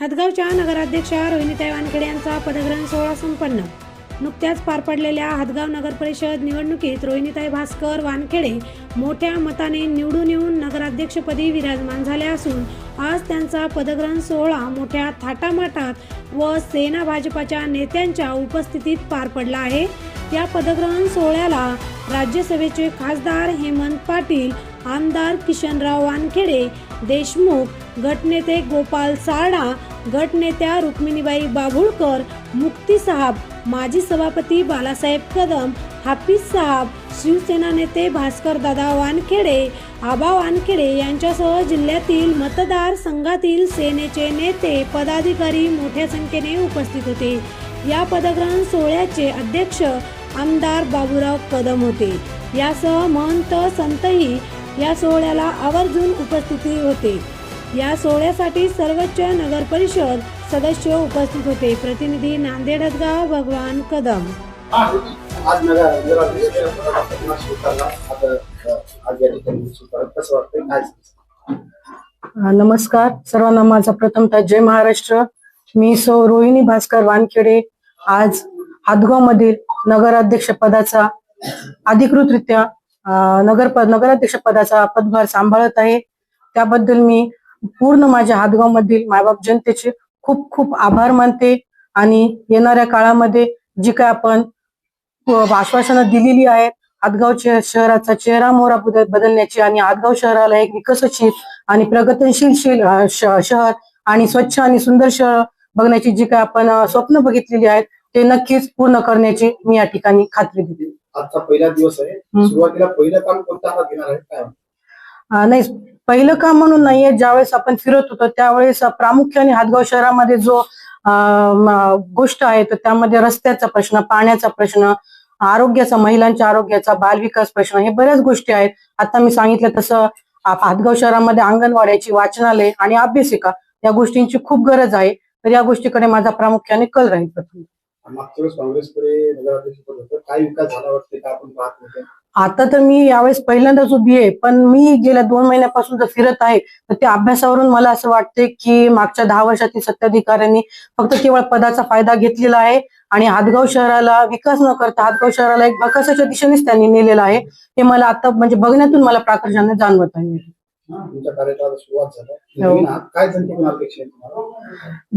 हदगावच्या नगराध्यक्षा रोहिणीताई वानखेडे यांचा पदग्रहण सोहळा संपन्न. नुकत्याच पार पडलेल्या हदगाव नगर परिषद निवडणुकीत रोहिणीताई भास्कर वानखेडे मोठ्या मताने निवडून येऊन नगराध्यक्षपदी विराजमान झाल्या असून आज त्यांचा पदग्रहण सोहळा मोठ्या थाटामाटात व सेना भाजपाच्या नेत्यांच्या उपस्थितीत पार पडला आहे. या पदग्रहण सोहळ्याला राज्यसभेचे खासदार हेमंत पाटील आमदार किशनराव वानखेडे देशमुख गटनेते गोपाल सारडा गटनेत्या रुक्मिणीबाई बाभुळकर मुक्ती साहब माजी सभापती बालासाहेब कदम हाफिज साहब शिवसेना नेते भास्कर दादा वानखेडे आबा वानखेडे यांच्यासह जिल्ह्यातील मतदार संघातील सेनेचे नेते पदाधिकारी मोठ्या संख्येने उपस्थित होते. या पदग्रहण सोहळ्याचे अध्यक्ष आमदार बाबूराव कदम होते. यासह महंत संतही या सोहळ्याला आवर्जून उपस्थिती होते. या सोहळ्यासाठी सर्वोच्च नगर परिषद सदस्य उपस्थित होते. प्रतिनिधी नांदेड हदगाव भगवान कदम. आज नमस्कार. सर्वांना माझा प्रथमतः जय महाराष्ट्र. मी सौ रोहिणी भास्कर वानखेडे. आज हादगाव मधील नगराध्यक्ष पदाचा अधिकृतरित्या नगर नगराध्यक्ष पदाचा पदभार सांभाळत आहे. त्याबद्दल मी पूर्ण माझ्या हातगाव मधील मायबाप जनतेचे खूप खूप आभार मानते आणि येणाऱ्या काळामध्ये जी काय आपण आश्वासनं दिलेली आहेत हातगावच्या शहराचा चेहरा मोहरा बदल- बदलण्याची आणि हातगाव शहराला एक विकसनशील आणि प्रगतशीलशील श- शहर आणि स्वच्छ आणि सुंदर शहर बघण्याची जी काय आपण स्वप्न बघितलेली आहेत ते नक्कीच पूर्ण करण्याची मी या ठिकाणी खात्री दिली. आजचा पहिला दिवस आहे. सुरुवातीला पहिलं काम कोणतं हातात घेणार आहे? काय नाही पहिलं काम म्हणून नाहीये. ज्यावेळेस आपण फिरत होतो त्यावेळेस प्रामुख्याने हातगाव शहरामध्ये जो गोष्ट आहे तर त्यामध्ये रस्त्याचा प्रश्न पाण्याचा प्रश्न आरोग्याचा महिलांच्या आरोग्याचा बालविकास प्रश्न हे बऱ्याच गोष्टी आहेत. आता मी सांगितलं तसं हातगाव शहरामध्ये अंगणवाड्याची वाचनालय आणि अभ्यासिका या गोष्टींची खूप गरज आहे. तर या गोष्टीकडे माझा प्रामुख्याने कल राहील प्रथम. मागच्या वेळेस काँग्रेसकडे नगराध्यक्ष पद होतं. काय विकास झाला वाटते? का आपण पाहत होते? आता तर मी यावेळेस पहिल्यांदाच उभी आहे पण मी गेल्या दोन महिन्यापासून जर फिरत आहे तर त्या अभ्यासावरून मला असं वाटते की मागच्या दहा वर्षातील सत्ताधिकाऱ्यांनी फक्त केवळ पदाचा फायदा घेतलेला आहे आणि हातगाव शहराला विकास न करता हातगाव शहराला एक विकासाच्या दिशेनेच त्यांनी नेलेलं आहे. हे मला आता म्हणजे बघण्यातून मला प्राकर्षाने जाणवत आहे. तुमच्या कार्यकाळाला सुरुवात झाली. हो. काय जनतेकडून अपेक्षा आहे तुम्हाला?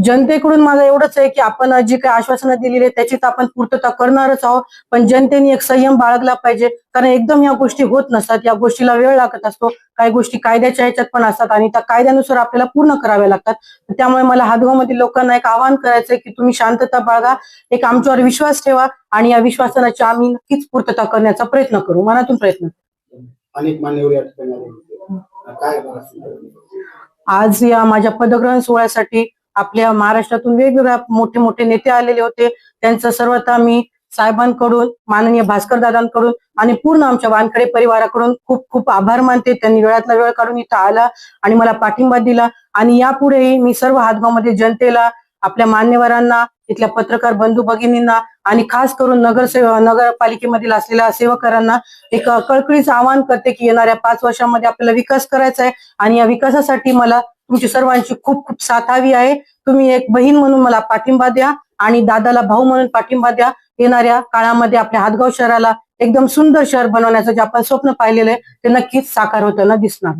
जनतेकडून माझं एवढंच आहे की आपण जी काही आश्वासनं दिलेली आहे त्याची तर आपण पूर्तता करणारच आहोत. पण जनतेने एक संयम बाळगला पाहिजे. कारण एकदम या गोष्टी होत नसतात. या गोष्टीला वेळ लागत असतो. काही गोष्टी कायद्याच्या ह्याच्यात पण असतात आणि त्या कायद्यानुसार आपल्याला पूर्ण कराव्या लागतात. त्यामुळे मला हातगावमधील लोकांना एक आवाहन करायचंय की तुम्ही शांतता बाळगा. एक आमच्यावर विश्वास ठेवा आणि या विश्वासाची आम्ही नक्कीच पूर्तता करण्याचा प्रयत्न करू. मनातून प्रयत्न करू. अनेक मान्यवर या ठिकाणी? आज या माझ्या पदग्रहण सोहळ्यासाठी आपल्या महाराष्ट्रातून वेगवेगळ्या मोठे मोठे नेते आलेले होते. त्यांचं सर्वथा मी साहेबांकडून माननीय भास्कर दादांकडून आणि पूर्ण आमच्या वानखडे परिवाराकडून खूप खूप आभार मानते. त्यांनी वेळातला वेळ काढून इथं आला आणि मला पाठिंबा दिला. आणि यापुढेही मी सर्व हातगावमध्ये जनतेला आपल्या मान्यवरांना इथल्या पत्रकार बंधू भगिनींना आणि खास करून नगरसेव नगरपालिकेमधील असलेल्या सेवकरांना एक कळकळीचं आवाहन करते की येणाऱ्या पाच वर्षांमध्ये आपल्याला विकास करायचा आहे. आणि या विकासासाठी मला तुमची सर्वांची खूप खूप साथ हवी आहे. तुम्ही एक बहीण म्हणून मला पाठिंबा द्या आणि दादाला भाऊ म्हणून पाठिंबा द्या. येणाऱ्या काळामध्ये आपल्या हातगाव शहराला एकदम सुंदर शहर बनवण्याचं जे आपण स्वप्न पाहिलेलं आहे ते नक्कीच साकार होताना दिसणार.